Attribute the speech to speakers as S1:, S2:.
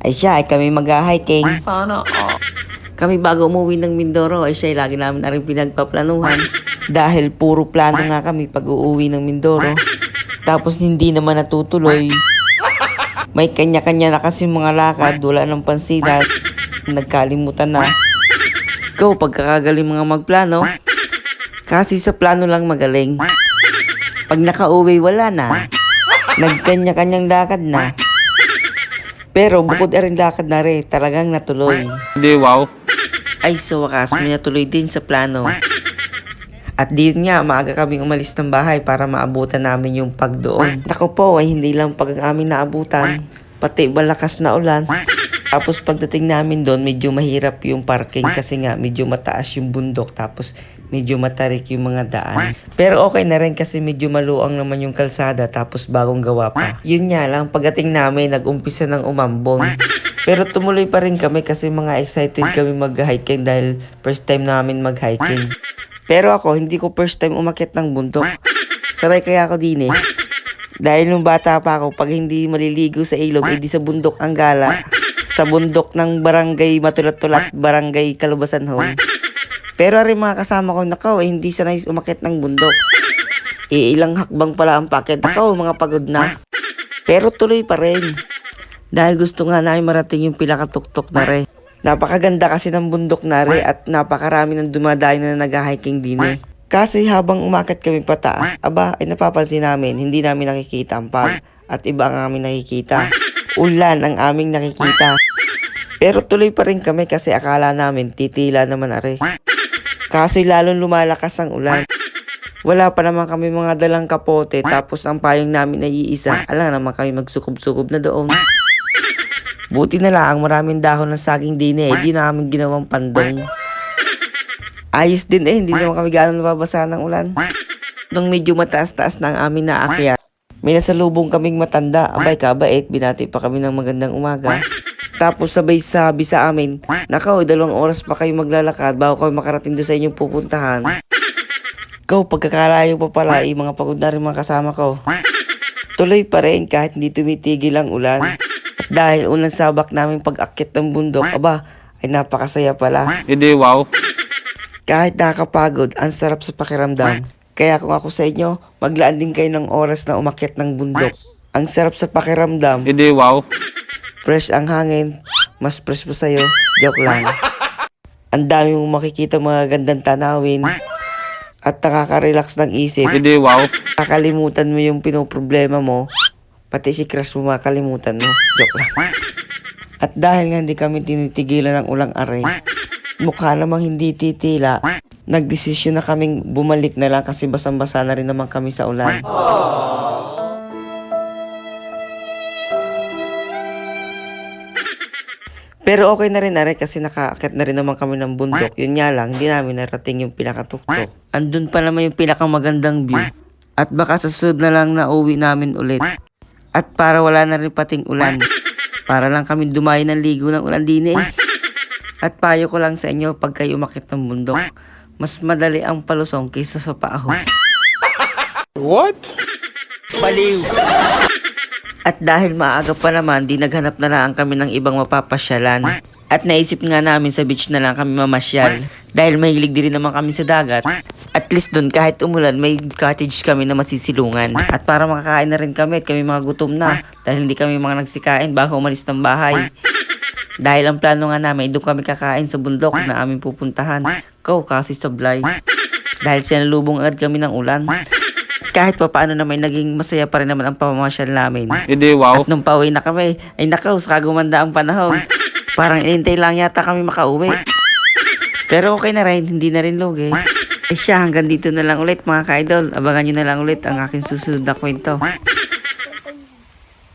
S1: ay siya ay kami mag-hiking.
S2: Sana all.
S1: Kami bago umuwi ng Mindoro ay siya ay lagi namin na rin pinagpaplanuhan. Dahil puro plano nga kami pag uuwi ng Mindoro. Tapos hindi naman natutuloy. May kanya-kanya na kasi mga lakad, wala ng pansinan. Nagkalimutan na. Ikaw, pagkakagaling mga magplano. Kasi sa plano lang magaling. Pag nakauwi, wala na. Nagkanya-kanyang lakad na. Pero bukod rin lakad na rin, talagang natuloy.
S3: Hindi, wow.
S1: Ay, sa wakas, may natuloy din sa plano. At din nga, maaga kaming umalis ng bahay para maabutan namin yung pagdoon. Nako po, ay hindi lang pag ang aming naabutan, pati malakas na ulan. Tapos pagdating namin doon, medyo mahirap yung parking kasi nga medyo mataas yung bundok tapos medyo matarik yung mga daan. Pero okay na rin kasi medyo maluang naman yung kalsada tapos bagong gawa pa. Yun nga lang, pagdating namin, nag-umpisa ng umambon. Pero tumuloy pa rin kami kasi mga excited kami mag-hiking dahil first time namin mag-hiking. Pero ako, hindi ko first time umakyat ng bundok. Sanay kaya ako din eh. Dahil nung bata pa ako, pag hindi maliligo sa ilog, edi sa bundok ang gala. Sa bundok ng barangay Matulat-Tulat, barangay Kalubasan Home. Pero rin mga kasama ko, nakaw, eh, hindi sanay umakyat ng bundok. Eh, ilang hakbang pala ang paket. Nakaw, mga pagod na. Pero tuloy pa rin. Dahil gusto nga namin marating yung pinakatuktok na re. Napakaganda kasi ng bundok na re at napakarami ng dumadayo na nag-hiking din eh. Kasi habang umakit kami pataas, aba, ay napapansin namin, hindi namin nakikita ang pag at iba ang aming nakikita. Ulan ang aming nakikita. Pero tuloy pa rin kami kasi akala namin titila naman are. Kaso'y lalong lumalakas ang ulan. Wala pa naman kami mga dalang kapote tapos ang payong namin ay iisa. Alam naman kami magsukob-sukob na doon. Buti na lang maraming dahon ng saging din eh. Di namin ginawang pandong. Ayos din eh, hindi naman kami gano'n nababasa ng ulan. Nung medyo mataas-taas na ang amin na akyat, may nasalubong kaming matanda. Abay kabait, binati pa kami ng magandang umaga. Tapos sabay sabi sa amin, Nakaw, dalawang oras pa kayo maglalakad bago kayo makarating doon sa inyong pupuntahan. Ikaw, pagkakalayo pa pala, eh, mga pagod na rin mga kasama ko. Tuloy pa rin kahit hindi tumitigil ang ulan. Dahil unang sabak namin pag-akit ng bundok, aba, ay napakasaya pala.
S3: Hindi, wow.
S1: Kahit nakakapagod, ang sarap sa pakiramdam. Kaya kung ako sa inyo, maglaan din kayo ng oras na umakyat ng bundok. Ang sarap sa pakiramdam,
S3: Hindi, wow.
S1: fresh ang hangin, mas fresh pa sa'yo, joke lang. Ang dami mong makikita mga gandang tanawin at nakaka-relax ng isip.
S3: Hindi, wow.
S1: Kakalimutan mo yung pinoproblema mo, pati si crush mo makalimutan mo, joke lang. At dahil nga hindi kami tinitigilan ng ulang aray, mukha namang hindi titila, nagdesisyon na kaming bumalik na lang kasi basang-basa na rin naman kami sa ulan. Pero okay na rin na rin kasi nakaakyat na rin naman kami ng bundok. Yun nga lang, hindi namin narating yung pinakatuktok. Andun pa naman yung pinakamagandang view. At baka sa susunod na lang na uwi namin ulit. At para wala na rin pating ulan. Para lang kami dumayo ng ligo ng ulan din eh. At payo ko lang sa inyo pag kayo umakit ng bundok. Mas madali ang palusong kaysa sa paahon.
S3: What?
S1: At dahil maaga pa naman, di naghanap na lang kami ng ibang mapapasyalan. At naisip nga namin sa beach na lang kami mamasyal. Dahil mahilig din naman kami sa dagat. At least doon kahit umulan, may cottage kami na masisilungan. At para makakain na rin kami at kami mga gutom na. Dahil hindi kami mga nagsikain bago umalis ng bahay. Dahil ang plano nga namin, doon kami kakain sa bundok na aming pupuntahan. Kau kasi sablay. Dahil sinalubong agad kami ng ulan. Kahit pa paano naman naging masaya pa rin naman ang pamamasyal namin.
S3: Hindi, wow.
S1: At nung pauwi na kami, ay nakaw, saka gumanda ang panahon. Parang inintay lang yata kami makauwi. Pero okay na rin, hindi na rin lugi. Eh siya, hanggang dito na lang ulit mga ka-idol. Abangan nyo na lang ulit ang aking susunod na kwento.